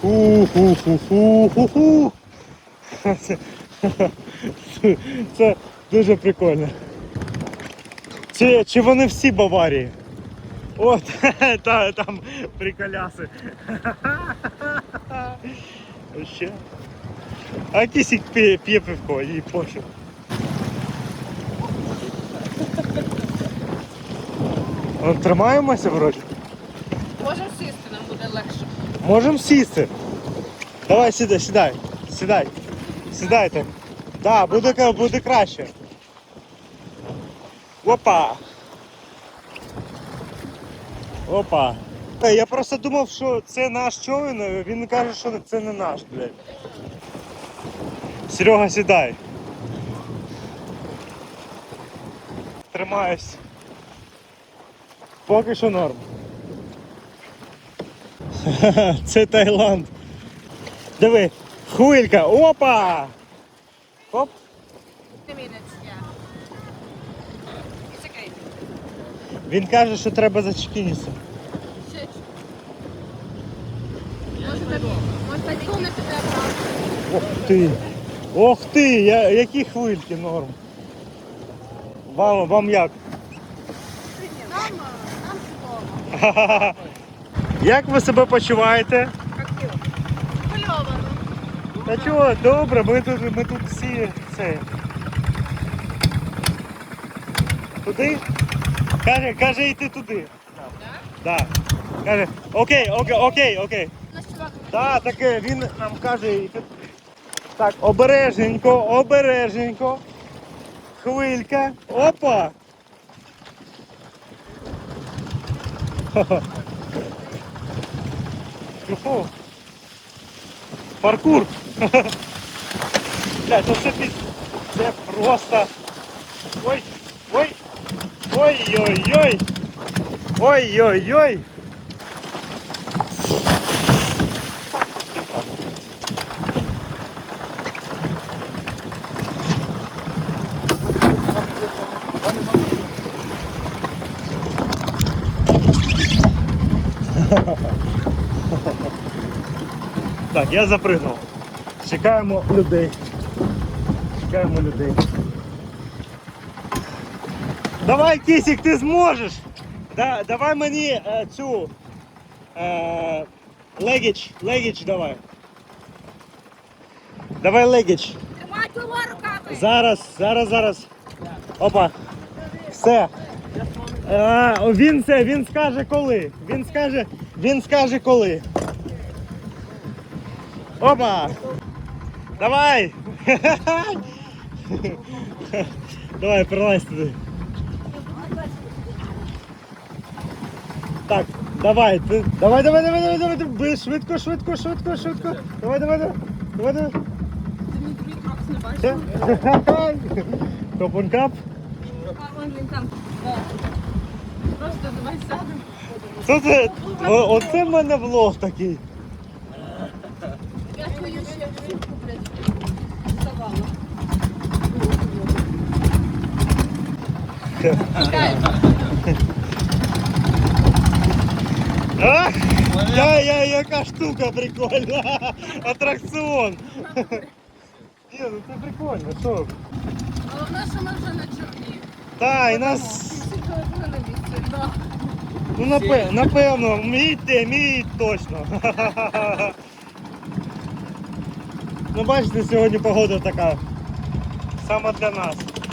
Ху-ху-ху-ху-ху-ху. Це, дуже прикольно. Чи, чи вони всі Баварії? От, та, там приколяси. Ще. А кисік п'є, пивко, їй пофіг. Тримаємося вроді. Можемо сісти, нам буде легше. Можемо сісти. Давай сідай, сідай. Сідай. Сідайте. Да, буде, буде краще. Опа. Опа. Е, Я просто думав, що це наш човен, він каже, що це не наш, блядь. Серега, сідай. Тримаюсь. Поки що норм. Це Таїланд. Диви, хвилька, опа! Оп. Він каже, що треба зачекінитися. Ох ти! Ох ти! Я, які хвильки норм. Вам, вам як? Нам, нам чудово. Як ви себе почуваєте? Хвильовано. Та чого, добре, ми тут, ми тут всі це. Туди? Каже, каже йти туди. Да. Каже, окей, окей, окей, окей. Чувак. Так, він нам каже. йти- Так, обережненько, обережненько. Хвилька. Опа! Ха-ха. Фу. Паркур. Блядь, ну це під... Це просто. Ой, ой. Ой-ой-ой. Ой-ой-ой. Так, я запригнув. Чекаємо людей. Чекаємо людей. Давай, кисік, ти зможеш! Да, давай мені е, цю е, легіч, легіч давай. Давай легіч. Тримай його руками. Зараз, зараз, зараз. Опа. Все. А, він це, він скаже коли. Він скаже, він скаже коли. Опа. Давай. Давай, прилазь туди. Так, давай, ти, давай, давай, давай, давай, давай, давай, швидко, швидко, швидко, швидко. Давай, давай, давай, давай, давай. Ти мій другий крок не бачиш. Там. О. Просто давай сядемо. Оце в мене влог такий. Я твою ще шутку, блядь, вставала. Чекай. А? Я, я, яка штука прикольна. Атракціон. Ні, ну це прикольно, що? Головне, що ми вже на чорні. Та, і нас, ну напевно, напевно, мійте, мій точно. Ну бачите, сьогодні погода така. Саме для нас.